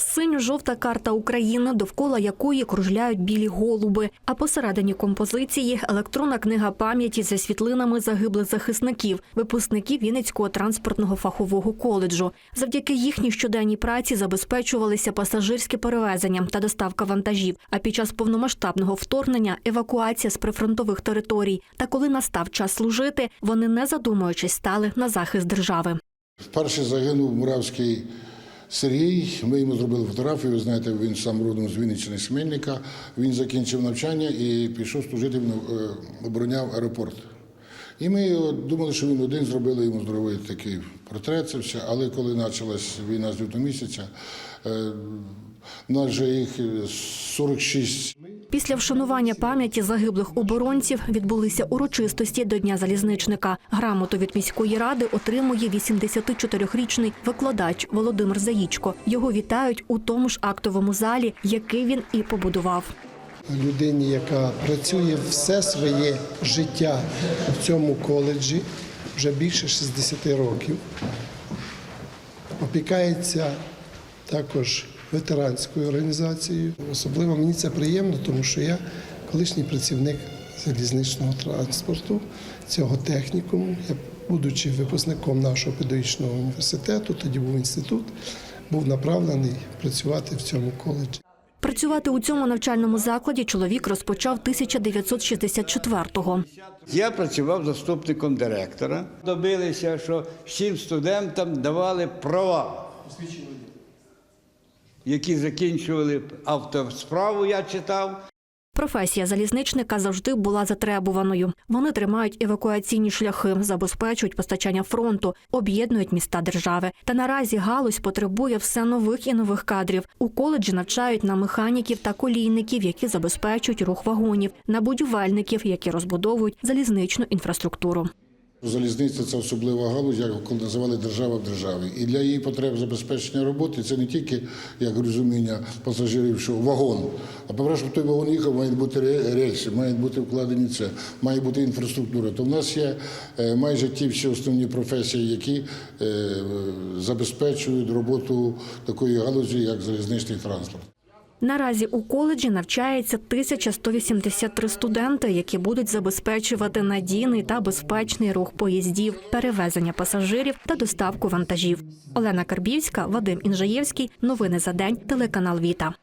Синьо-жовта карта України, довкола якої кружляють білі голуби. А посередині композиції електронна книга пам'яті за світлинами загиблих захисників, випускників Вінницького транспортного фахового коледжу. Завдяки їхній щоденній праці забезпечувалися пасажирські перевезення та доставка вантажів. А під час повномасштабного вторгнення евакуація з прифронтових територій. Та коли настав час служити, вони не задумуючись стали на захист держави. Вперше загинув Муравський Сергій. Ми йому зробили фотографію. Ви знаєте, він сам родом з Вінниччини з Він закінчив навчання і пішов служити, він е, обороняв аеропорт. І ми думали, що він один зробили йому здоровий такий портрет, це все. Але коли почалась війна з лютого місяця, е, нас же їх 46 Після вшанування пам'яті загиблих оборонців відбулися урочистості до Дня залізничника. Грамоту від міської ради отримує 84-річний викладач Володимир Заїчко. Його вітають у тому ж актовому залі, який він і побудував. людині, яка працює все своє життя в цьому коледжі вже більше 60 років. Опікається також ветеранською організацією. Особливо мені це приємно, тому що я колишній працівник залізничного транспорту цього технікуму. Я, будучи випускником нашого педагогічного університету, тоді був інститут, був направлений працювати в цьому коледжі. Працювати у цьому навчальному закладі чоловік розпочав 1964-го. Я працював заступником директора. Добилися, що всім студентам давали права, які закінчували автосправу, я читав. Професія залізничника завжди була затребуваною. Вони тримають евакуаційні шляхи, забезпечують постачання фронту, об'єднують міста держави. Та наразі галузь потребує все нових і нових кадрів. У коледжі навчають на механіків та колійників, які забезпечують рух вагонів, на будівельників, які розбудовують залізничну інфраструктуру. Залізниця це особлива галузь, як коли називали держава в державі. І для її потреб забезпечення роботи це не тільки як розуміння пасажирів, що вагон. А по щоб той вагон їхав, мають бути рельси, мають бути вкладені це, має бути інфраструктура. То в нас є е, майже ті всі основні професії, які е, забезпечують роботу такої галузі, як залізничний транспорт. Наразі у коледжі навчається 1183 студенти, які будуть забезпечувати надійний та безпечний рух поїздів, перевезення пасажирів та доставку вантажів. Олена Карбівська, Вадим Інжаєвський. Новини за день. Телеканал Віта.